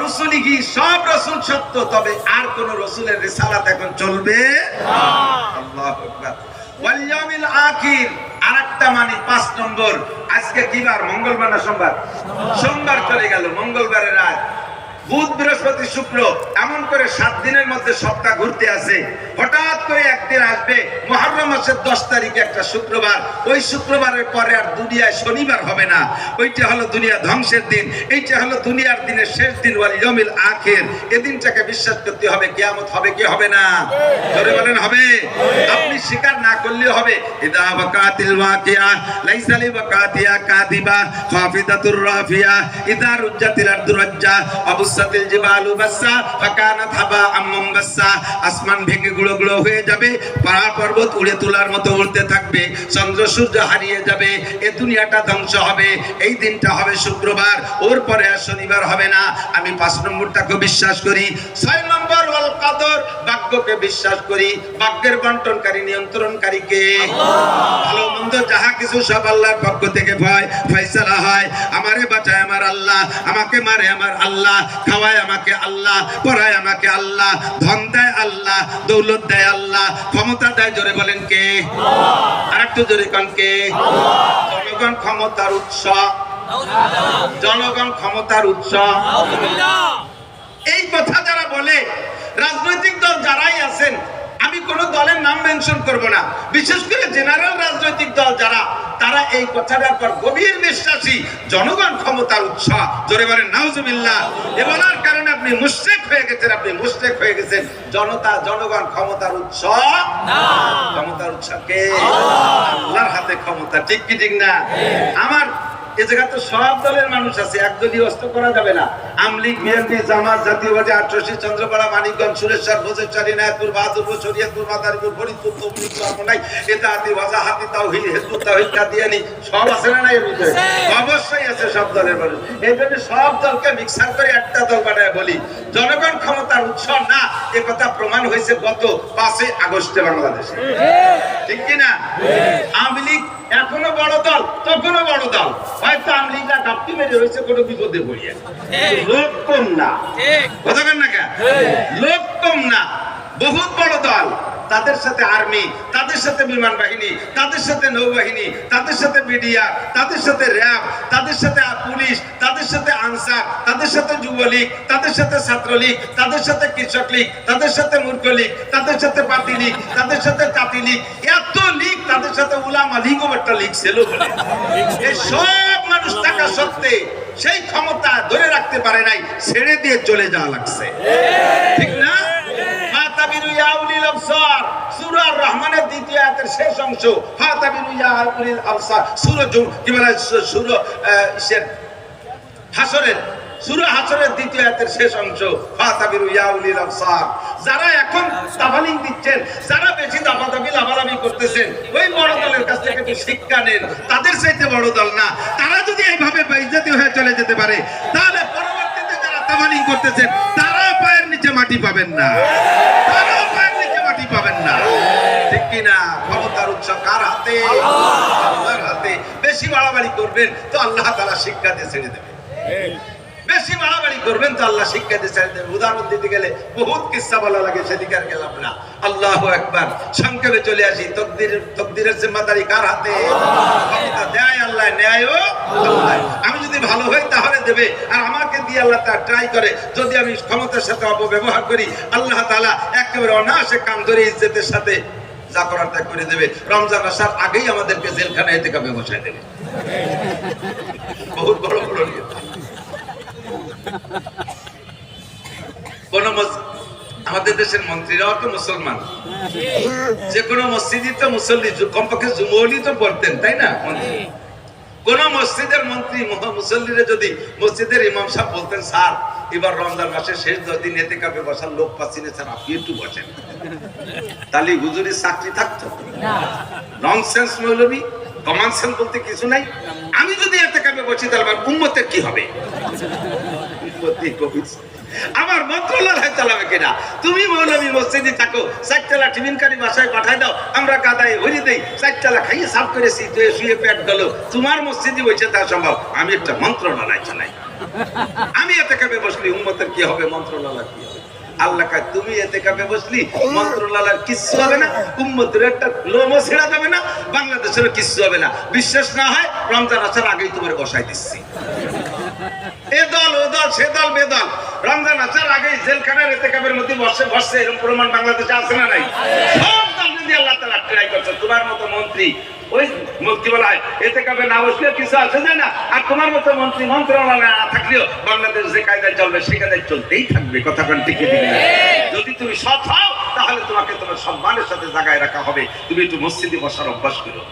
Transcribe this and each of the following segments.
রসুলি কি? সব রসুল সত্য, তবে আর কোন রসুলের রেসালাত এখন চলবে আখির মানে পাঁচ নম্বর। আজকে কি বার? মঙ্গলবার না সোমবার? সোমবার চলে গেল, মঙ্গলবারের রাত। বুধ, বৃহস্পতি, শুক্র এমন করে সাত দিনের মধ্যে সপ্তাহ ঘুরতে আছে হঠাৎ করে একদিন আসবে, মহরম মাসের দশ তারিখে একটা শুক্রবার। ওই শুক্রবারের পরে আর দুনিয়ায় শনিবার হবে না। ওইটা হলো দুনিয়া ধ্বংসের দিন, এইটা হলো দুনিয়ার দিনের শেষ দিন, ওয়াল ইয়মিল আখির। এই দিনটাকে বিশ্বাস করতে হবে, কিয়ামত হবে কি হবে না? জোরে বলেন, হবে? আপনি স্বীকার না করলেও হবে। ইদা কাদিবা রাফিয়া, ইদা অবুসাতিল জিবালু বাসসা ফাকানাত হাবা আম্মাম বাসসা আসমান ভেঙে গুঁড়ো গুঁড়ো হয়ে যাবে, পাহাড় পর্বত উড়ে তোলার মতো উড়তে থাকবে, চন্দ্র সূর্য হারিয়ে যাবে, এ দুনিয়াটা ধ্বংস হবে, এই দিনটা হবে শুক্রবার, ওর পরে আর শনিবার হবে না। আমি পাঁচ নম্বরটাকে বিশ্বাস করি, ছয় নম্বর ওয়াল কাদর, ভাগ্যকে বিশ্বাস করি, ভাগ্যের বন্টনকারী নিয়ন্ত্রণকারী কে ভালো মন্দ যাহা কিছু সব আল্লাহর পক্ষ থেকে ভয়, ফয়সালা হয়। আমারে বাঁচায় আমার আল্লাহ, আমাকে মারে আমার আল্লাহ। খাওয়ায় আমাকে আল্লাহ পড়ায় আমাকে আল্লাহ ধন দেয় আল্লাহ দৌলত দেয় আল্লাহ ক্ষমতা দেয় জোরে বলেন কে? আর একটু জোরে কন কে? জনগণ ক্ষমতার উৎস। জনগণ ক্ষমতার উৎস। এই কথা যারা বলে রাজনৈতিক দল যারাই আছেন আমি কোন দলের নাম মেনশন করব না। বিশেষ করে জেনারেল রাজনৈতিক দল যারা তারা এই কথাটার পর গভীর বিশ্বাসী জনগণ ক্ষমতার উৎস জোরে বলেন নাউজুবিল্লাহ। এ বলার কারণে আপনি মুশরিক হয়ে গেছেন আপনি মুশরিক হয়ে গেছেন। জনতা জনগণ ক্ষমতার উৎস ক্ষমতার উৎস কে? আল্লাহর হাতে ক্ষমতা ঠিক কি ঠিক না? আমার এ তো সব দলের মানুষ আছে একদলীয় অস্ত্র করা যাবে না। আমলিগ, বিএনপি, জামাত জাতীয়বাদী আটরশি চন্দ্রপাড়া, মানিকগঞ্জ, সুরেশ্বর, ভোজেশ্বরী নায়কপুর বাহাদুরপুর, শরীয়তপুর, মাদারীপুর, ফরিদপুর, তবলিগ, চরমনাই, এতাহাতি, ওয়াজাহাতি, তাওহীদ, হিজবুত, তাওহীদ, কাদিয়ানি, সব আছে না এর ভিতরে অবশ্যই আছে সব দলের মানুষ। এই জন্য সব দলকে মিক্সার করে একটা দল বানায় বলি। জনগণ ক্ষমতার উৎস না, এ কথা প্রমাণ হয়েছে গত পাঁচই আগস্টে বাংলাদেশে। ঠিক কি না আওয়ামী লীগ এখনও বড় দল তখনও বড় দল। হয়তো আওয়ামী ডাক্তি গাপটি মেরে রয়েছে কোনো বিপদে পড়িয়া। লোক কম না। কথা না কেন? লোক কম না। বহুত বড় দল। তাদের সাথে আর্মি তাদের সাথে বিমান বাহিনী তাদের সাথে নৌবাহিনী তাদের সাথে মিডিয়া তাদের সাথে র্যাব তাদের সাথে পুলিশ তাদের সাথে আনসার তাদের সাথে যুবলীগ তাদের সাথে ছাত্রলীগ তাদের সাথে কৃষক লীগ তাদের সাথে মূর্খ লীগ তাদের সাথে পাতি লীগ তাদের সাথে তাঁতি লীগ এত লীগ তাদের সাথে উলামা লীগও একটা লীগ ছিল সব মানুষ থাকা সত্ত্বে সেই ক্ষমতা ধরে রাখতে পারে নাই ছেড়ে দিয়ে চলে যাওয়া লাগছে ঠিক না যারা এখন তাবালিং দিচ্ছেন, যারা বেশি দাবাদাবি লাভালাভি করতেছেন, ওই বড় দলের কাছ থেকে শিক্ষা নেন। তাদের চাইতে বড় দল না। তারা যদি এইভাবে বেইজ্জতি হয়ে চলে যেতে পারে, তাহলে পরবর্তীতে যারা তাবালিং করতেছেন নিচে মাটি পাবেন না। তারাও পায়ের নিচে মাটি পাবেন না। ঠিক কিনা? ক্ষমতার উৎস কার হাতে? আল্লাহর হাতে। বেশি বাড়াবাড়ি করবেন তো আল্লাহ তারা শিক্ষা দিয়ে ছেড়ে দেবে। বেশি বাড়াবাড়ি করবেন তো আল্লাহ শিক্ষা দেবে উদাহরণ দিতে গেলে বহুত কিস্সা বলা লাগে, সেদিকে আর গেলাম না। আল্লাহ একবার সংক্ষেপে চলে আসি। তকদির, তকদিরের জিম্মাদারি কার হাতে? দেয়, আল্লাহ ন্যায়ও আমি যদি ভালো হই তাহলে দেবে। আর আমাকে দিয়ে আল্লাহ তা ট্রাই করে। যদি আমি ক্ষমতার সাথে অপব্যবহার করি, আল্লাহ তাআলা একেবারে অনায়াসে কাম ধরে ইজ্জতের সাথে যা করার তা করে দেবে। রমজান আসার আগেই আমাদেরকে জেলখানায় কামে বসায় দেবে বহুত বড় বড় নিয়ে কোন আমাদের দেশের মন্ত্রীরাও তো মুসলমান। যে কোনো মসজিদই তো মুসল্লি কমপক্ষে জুমলি তো পড়তেন তাই না? কোন মসজিদের মন্ত্রী মুসল্লিরা যদি মসজিদের ইমাম সাহেব বলতেন স্যার এবার রমজান মাসের শেষ দশ দিন এতে কাপে বসার লোক পাচ্ছি না স্যার আপনি একটু বসেন। তাহলে হুজুরের চাকরি থাকতো? ননসেন্স মৌলবী। কমন সেন্স বলতে কিছু নাই। আমি যদি এতে কাপে বসি তাহলে আমার উম্মতের কি হবে? আমার মন্ত্রণালয় চালাবে কিনা? তুমি মৌলবী মসজিদে থাকো, চারতলা টিফিনকারী বাসায় পাঠায় দাও, আমরা গাদায় ভরি দেই, চারতলা খাইয়ে সাফ করেছি তুই শুয়ে পেট গেল। তোমার মসজিদে বসে তা সম্ভব? আমি একটা মন্ত্রণালয় চালাই। আমি এতে কাপে বসলি উম্মতের কি হবে? মন্ত্রণালয় কি হবে? আল্লাহ তুমি এতে কাপে বসলি? মন্ত্রণালয়ের কিচ্ছু হবে না একটা ছেড়া যাবে না, বাংলাদেশের কিচ্ছু হবে না। বিশ্বাস না হয়, রমজান আসার আগেই তোমার বসাই দিচ্ছি। এ দল, ও দল, সে দল বেদল রমজান আসার আগেই জেলখানার এতে কাপের মধ্যে বসে বসছে এরকম প্রমাণ বাংলাদেশে আসে না নাই? সব দল যদি আল্লাহ তালা ট্রাই করছে তোমার মতো মন্ত্রী ওই মুক্তি বলা এতে কাপে না বসলেও কিছু আছে যায় না আর তোমার মতো মন্ত্রী মন্ত্রণালয় না থাকলেও বাংলাদেশ যে কায়দায় চলবে সে কায়দায় চলতেই থাকবে কথা কোন টিকে দিবে যদি তুমি সৎ হও তাহলে তোমাকে তোমার সম্মানের সাথে জায়গায় রাখা হবে। তুমি একটু মসজিদে বসার অভ্যাস করো।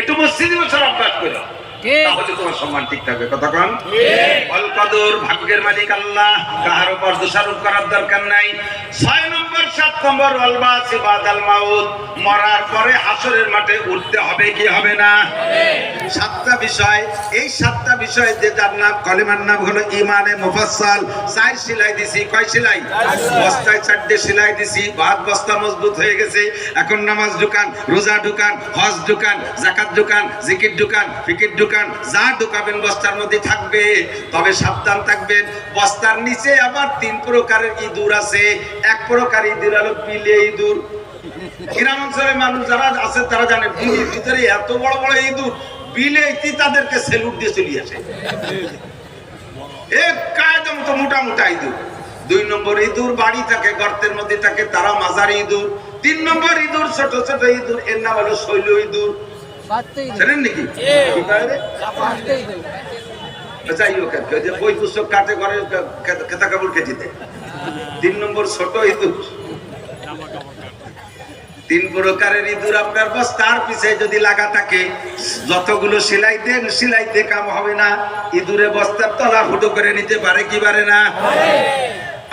একটু মসজিদে বসার অভ্যাস করো। তাহলে তোমার সম্মান ঠিক থাকবে। কথা কন ভাগ্যের মালিক আল্লাহ কাহার উপর দোষারোপ করার দরকার নাই। ছয় নম্বর সাত নম্বর অলবাসি বাদাল মাউত। মরার পরে হাসরের মাঠে উঠতে হবে কি হবে না? সাতটা বিষয়। এই সাতটা বিষয় যে যার নাম কলিমার নাম হলো ইমানে মুফাসসাল। চার সেলাই দিছি। কয় সেলাই? বস্তায় চারটে সেলাই দিছি। ভাত বস্তা মজবুত হয়ে গেছে। এখন নামাজ দোকান রোজা দোকান হজ দোকান জাকাত দোকান জিকির দোকান ফিকির দোকান যা ঢুকাবেন বস্তার মধ্যে থাকবে, তবে সাবধান থাকবেন। বস্তার নিচে আবার তিন প্রকারের ইঁদুর আছে। এক প্রকার ইঁদুর হলো পিলে ইঁদুর। গ্রাম অঞ্চলের মানুষ যারা আছে, তারা জানে বিলের ভিতরে এত বড় বড় ইঁদুর, বিলে তাদেরকে সেলুট দিয়ে চলে আসে। মোটা ইঁদুর। দুই নম্বর ইঁদুর বাড়ি থাকে, গর্তের মধ্যে থাকে, তারা মাঝারি ইঁদুর। তিন নম্বর ইঁদুর ছোট ছোট ইঁদুর, এর নাম হলো শৈল ইঁদুর। জানেন নাকি? কি কয় রে? যাই হোক আর কি, ওই যে বই পুস্তক কাটে ঘরে খেতা কাপড় কেজিতে। তিন নম্বর ছোট ইঁদুর। তিন প্রকারের ইঁদুর আপনার বস্তার পিছে যদি লাগা থাকে যতগুলো সেলাই দেন সেলাইতে কাম হবে না। ইঁদুরে বস্তার তলা ফুটো করে নিতে পারে কি পারে না?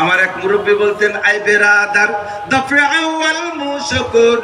আমার এক মুরব্বী বলতেন আই বেরাদার দফে আউয়াল মুশকুন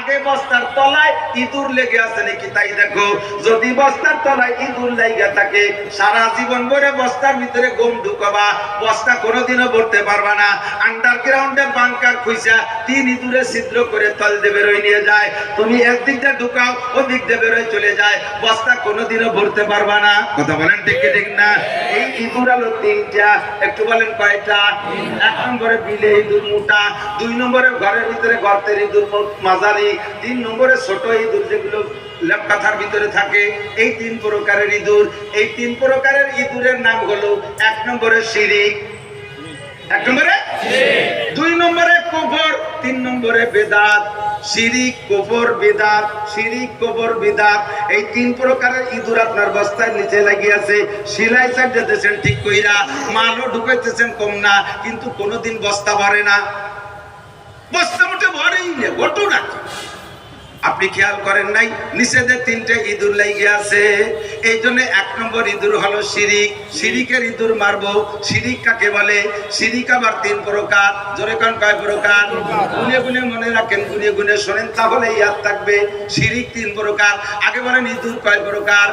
আগে বস্তার তলায় ইঁদুর লেগে আছে নাকি? তাই দেখো, যদি বস্তার তলায় ইঁদুর লাইগা থাকে, সারা জীবন ভরে বস্তার ভিতরে গম ঢুকাবা, বস্তা কোনোদিনও ভরতে পারবা না। আন্ডারগ্রাউন্ডে বাংকার খুইসা তিন ইঁদুরে ছিদ্র করে তল দিয়ে বেরোয় নিয়ে যায়। তুমি একদিক দিয়ে ঢুকাও, ওদিক দিয়ে বেরোয় চলে যায়। বস্তা কোনোদিনও ভরতে পারবা না। কথা বলেন ঠিক ঠিক না? এই ইঁদুর আলো তিনটা, একটু বলেন কয়টা? এক নম্বরে বিলে ইঁদুর মোটা, দুই নম্বরে ঘরের ভিতরে গর্তের ইঁদুর মাঝারি তিন নম্বরে ছোট ইঁদুর যেগুলো কাথার ভিতরে থাকে, এই তিন প্রকারের ইঁদুর। এই তিন প্রকারের ইঁদুরের নাম হলো এক নম্বরে শিরিক এক নম্বরে দুই নম্বরে কুফর তিন নম্বরে বেদাত। শিরিক কুফর বেদাত শিরিক কুফর বেদাত। এই তিন প্রকারের ইঁদুর আপনার বস্তার নিচে লাগিয়েছে সিলাই সাইড যেতেছেন ঠিক কইরা। মালও ঢুকাইতেছেন কম না, কিন্তু কোনোদিন বস্তা ভরে না। আপনি খেয়াল করেন নাই নিষেধের তিনটে ইঁদুর লাইগে আছে। এই জন্য এক নম্বর ইঁদুর হলো শিরিক। শিরিকের ইঁদুর মারবো, শিরিক কাকে বলে? শিরিক আবার তিন প্রকার। জোরে কান কয় প্রকার? গুনে গুনে মনে রাখেন, গুনে গুনে শোনেন, তাহলে ইয়াদ থাকবে। শিরিক তিন প্রকার। আগে বলেন ইঁদুর কয় প্রকার?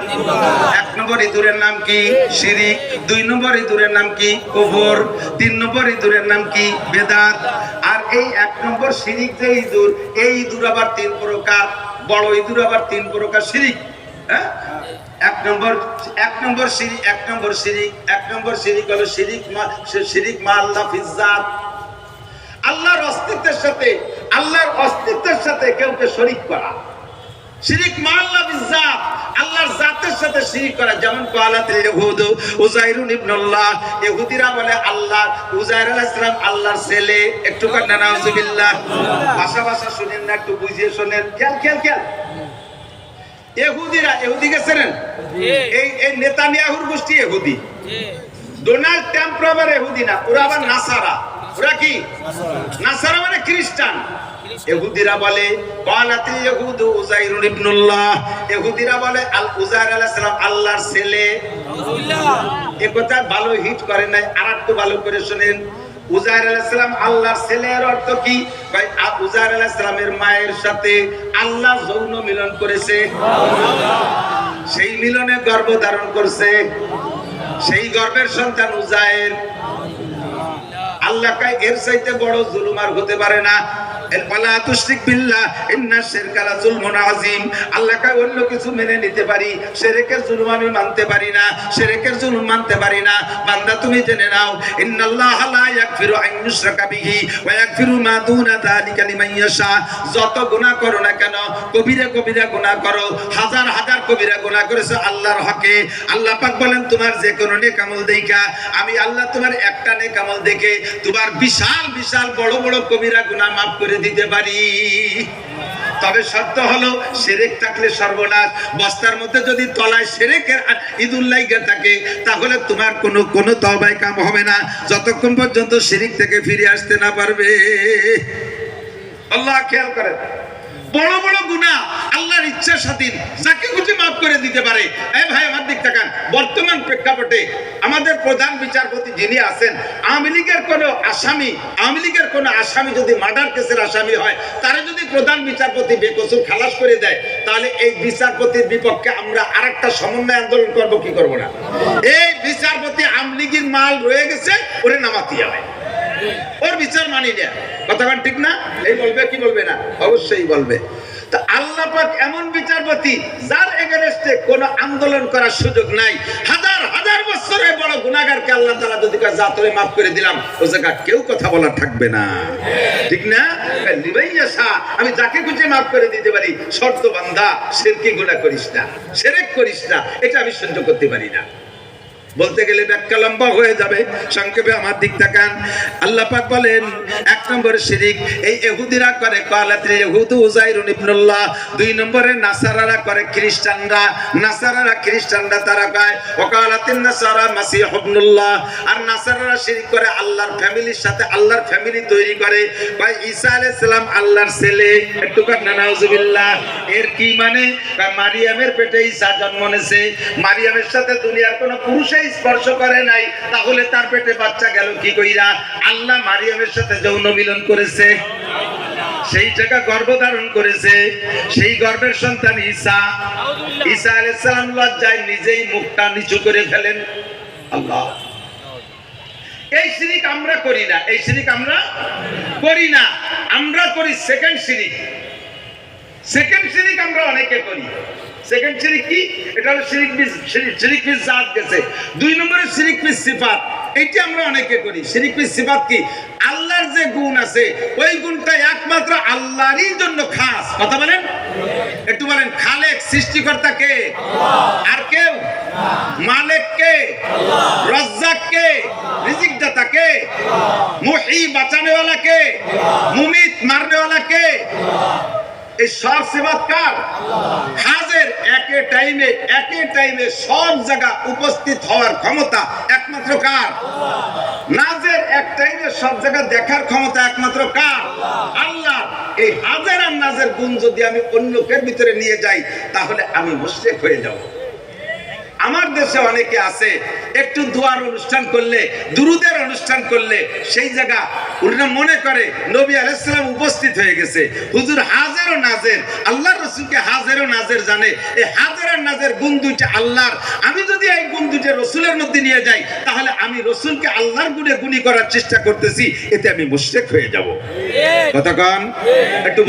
এক নম্বর ইঁদুরের নাম কি? শিরিক। দুই নম্বর ইঁদুরের নাম কি? কবর তিন নম্বর ইঁদুরের নাম কি? বেদাত। এই এক নম্বর সিরিক যে ইঁদুর, এই ইঁদুর আবার তিন প্রকার, বড় ইঁদুর আবার তিন প্রকার সিরিক হ্যাঁ? এক নম্বর এক নম্বর এক নম্বর এক নম্বর হলো মা মা আল্লাহ আল্লাহর অস্তিত্বের সাথে, আল্লাহর অস্তিত্বের সাথে কেউকে শরিক করা। শিরিক মাল্লা বিজাত আল্লাহর জাতের সাথে শিরিক করা। যেমন কালাত ইহুদ উজাইরুন ইবনুল্লাহ। ইহুদিরা বলে আল্লাহ উজাইর আলাইহিস সালাম আল্লাহর ছেলে। একটু কান্না নাউজুবিল্লাহ। ভাষা ভাষা শুনেন না একটু বুঝিয়ে শুনেন। খেয়াল খেয়াল খেয়াল। ইহুদিরা ইহুদি গেছেন এই এই নেতানিয়াহুর গোষ্ঠী ইহুদি। ডোনাল্ড ট্রাম্প আবার ইহুদি না ওরা আবার নাসারা। ওরা কি? নাসারা মানে খ্রিস্টান। ইহুদিরা বলে কালাতিল ইহুদু উজাইরুন ইবনুল্লাহ। ইহুদিরা বলে আল উজাইর আলাইহিস সালাম আল্লাহর ছেলে। এ কথা ভালো হিট করে নাই আর একটু ভালো করে শুনেন। উজাইর আলাইহিস সালাম আল্লাহর ছেলের অর্থ কি? ভাই উজাইর আলাইহিস সালামের মায়ের সাথে আল্লাহ যৌন মিলন করেছে। সেই মিলনে গর্ব ধারণ করছে। সেই গর্বের সন্তান উজায়ের। আল্লাহ এর চাইতে বড় জুলুমার হতে পারে না। আল্লাহ যত গুনাহ করো না কেন, কবিরা কবিরা গুনাহ করো, হাজার হাজার কবিরা গুনাহ করেছ আল্লাহর হকে। আল্লাহ পাক বলেন, তোমার যে কোনো নেক আমল আমি আল্লাহ তোমার একটা নেক আমল দেখে, তোমার বিশাল বিশাল বড় বড় কবিরা গুনাহ মাফ করে দিতে পারি। তবে সত্য হলো, সেরেক থাকলে সর্বনাশ। বস্তার মধ্যে যদি তলায় সেরেকের ঈদুল্লাইগা থাকে, তাহলে তোমার কোনো কোনো তবায় কাম হবে না। যতক্ষণ পর্যন্ত শিরিক থেকে ফিরে আসতে না পারবে। আল্লাহ খেয়াল করেন। বড় বড় গুণা আল্লাহর ইচ্ছা স্বাধীন। যাকে খুশি মাফ করে দিতে পারে। এই ভাই, আমার দিক তাকান। বর্তমান প্রেক্ষাপটে আমাদের প্রধান বিচারপতি যিনি আছেন, আওয়ামী লীগের কোন আসামি, আওয়ামী লীগের কোন আসামি যদি মার্ডার কেসের আসামি হয়, তারা যদি প্রধান বিচারপতি বেকসুর খালাস করে দেয়, তাহলে এই বিচারপতির বিপক্ষে আমরা আরেকটা সমন্বয় আন্দোলন করব, কি করব না? এই বিচারপতি আওয়ামী লীগের মাল রয়ে গেছে, ওরে নামাতি হবে ওর বিচার মানি না কথাটা ঠিক না? এই বলবে কি বলবে না? অবশ্যই বলবে। আল্লাহ পাক এমন বিচারপতি যার এগেনস্টে কোন আন্দোলন করার সুযোগ নাই। হাজার হাজার বছরের বড় গুনাহগারকে আল্লাহ তাআলা যদি মাফ করে দিলাম, ও কেউ কথা বলার থাকবে না। ঠিক না? লিবাইয়া শাহ আমি যাকে খুঁজে মাফ করে দিতে পারি, শর্ত বান্দা, সেরকি গুনাহ করিস না, সেরেক করিস না, এটা আমি সহ্য করতে পারি না। বলতে গেলে ব্যাখ্যা লম্বা হয়ে যাবে। সংক্ষেপে আমার দিক তাকান। আল্লাহ পাক বলেন, এক নম্বরে শিরিক, এই ইহুদিরা করে কালাত্রি ইহুদু উজাইরুন ইবনুল্লাহ। দুই নম্বরে নাসারারা করে, খ্রিস্টানরা। নাসারারা, খ্রিস্টানরা তারা কয়, ওকালাতিন নাসারা মাসিহ ইবনুল্লাহ। আর নাসারারা শিরিক করে, আল্লাহর ফ্যামিলির সাথে আল্লাহর ফ্যামিলি তৈরি করে। কয়, ঈসা আলাইহিস সালাম আল্লাহর ছেলে। একটু কাট না নাউজুবিল্লাহ। এর কি মানে? মারিয়ামের পেটে ঈসা জন্ম নিয়েছে। মারিয়ামের সাথে দুনিয়ার কোনো পুরুষই স্পর্শ করে নাই। তাহলে তার পেটে বাচ্চা গেল কি কইরা? আল্লাহ মারিয়ামের সাথে যৌন মিলন করেছে। সেই জায়গা গর্ভধারণ করেছে। সেই গর্ভের সন্তান ঈসা ঈসা আলাইহিস সালাম লজ্জায় নিজেই মুখটা নিচু করে ফেলেন। আল্লাহ। এই শিরিক আমরা করি না। এই শিরিক আমরা করি না। আমরা করি সেকেন্ড শিরিক। সেকেন্ড সিরিক আমরা অনেকে করি। সেকেন্ড সিরিক কি? এটা হলো সিরিক পিস সিরিক পিস জাত গেছে। দুই নম্বরে সিরিক পিস সিফাত এটি আমরা অনেকে করি। সিরিক পিস সিফাত কি? আল্লাহর যে গুণ আছে ওই গুণটা একমাত্র আল্লাহরই জন্য খাস। কথা বলেন? একটু বলেন খালেক সৃষ্টিকর্তা কে? আর কেউ? মালেক কে? রজ্জাক কে? রিজিক দাতা কে মুহি বাঁচানেওয়ালা কে? মুমিত মারনেওয়ালা কে? এই সব সেবাত কার? হাজের একে টাইমে একে টাইমে সব জায়গা উপস্থিত হওয়ার ক্ষমতা একমাত্র কার? নাজের এক টাইমে সব জায়গা দেখার ক্ষমতা একমাত্র কার? আল্লাহ, এই হাজার আর নাজের গুণ যদি আমি অন্যকের ভিতরে নিয়ে যাই, তাহলে আমি মুশরিক হয়ে যাব। আমার দেশে অনেকে আছে একটু দোয়ার অনুষ্ঠান করলে দুরুদের অনুষ্ঠান করলে সেই জায়গা উনারা মনে করে নবী আলাইসালাম উপস্থিত হয়ে গেছে। হুজুর হাজের ও নাজের আল্লাহর রসুলকে হাজের ও নাজের জানে। এই হাজের আর নাজের গুণ দুইটা আল্লাহর। আমি যদি এই গুণ দুইটা রসুলের মধ্যে নিয়ে যাই তাহলে আমি রসুলকে আল্লাহর গুণে গুণী করার চেষ্টা করতেছি এতে আমি মুশরিক হয়ে যাব। কতক্ষণ একটু